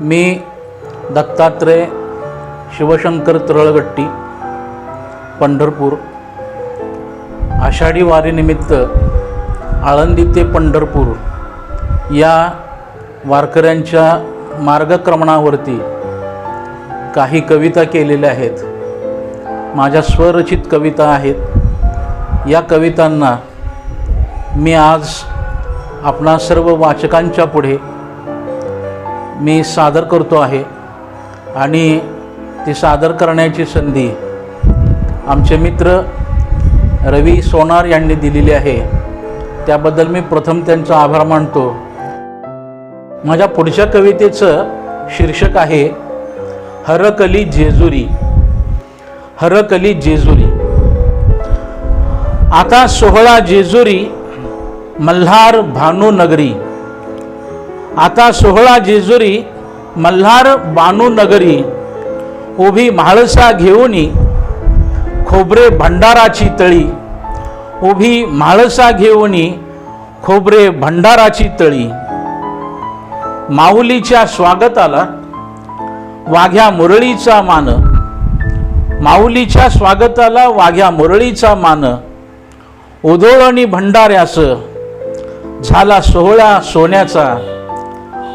मी दत्तात्रय शिवशंकर तरळगट्टी पंढरपूर. आषाढी वारीनिमित्त आळंदी ते पंढरपूर या वारकऱ्यांच्या मार्गक्रमणावरती काही कविता केलेल्या आहेत. माझ्या स्वरचित कविता आहेत. या कवितांना मी आज आपणा सर्व वाचकांच्या पुढे मी सादर करतो आहे. आणि ती सादर करण्याची संधी आमचे मित्र रवी सोनार यांनी दिलेली आहे. त्याबद्दल मी प्रथम त्यांचा आभार मानतो. माझ्या पुढच्या कवितेचं शीर्षक आहे हरकली जेजुरी हरकली जेजुरी. आता सोहळा जेजुरी मल्हार भानूनगरी आता सोहळा जेजुरी मल्हार बानूनगरी उभी म्हाळसा घेऊनी खोबरे भंडाराची तळी उभी म्हाळसा घेऊनी खोबरे भंडाराची तळी. माऊलीच्या स्वागताला वाघ्या मुरळीचा मान. माऊलीच्या स्वागताला वाघ्या मुरळीचा मान. उधोळणी भंडाऱ्यास झाला सोहळा सोन्याचा.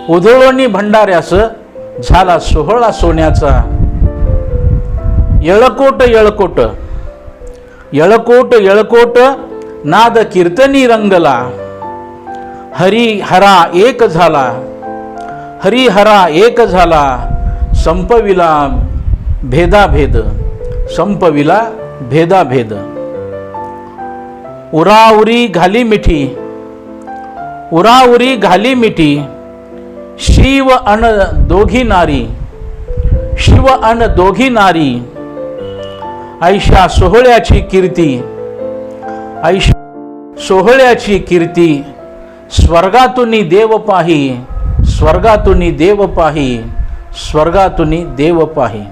उधोळणी भंडाऱ्यास झाला सोहळा सोन्याचा. येळकोट येळकोट. येळकोट येळकोट नाद कीर्तनी रंगला. हरी हरा एक झाला. हरी हरा एक झाला. संपविला भेदाभेद. संपविला भेदाभेद. उराउरी घाली मिठी. उराउरी घाली मिठी. शिव अन दोघी नारी शिव अन दोघी नारी ऐशा सोहळ्याची कीर्ती ऐशा सोहळ्याची कीर्ती स्वर्गातुनी देव पाही स्वर्गातुनी देव पाही स्वर्गातुनी देव पाही.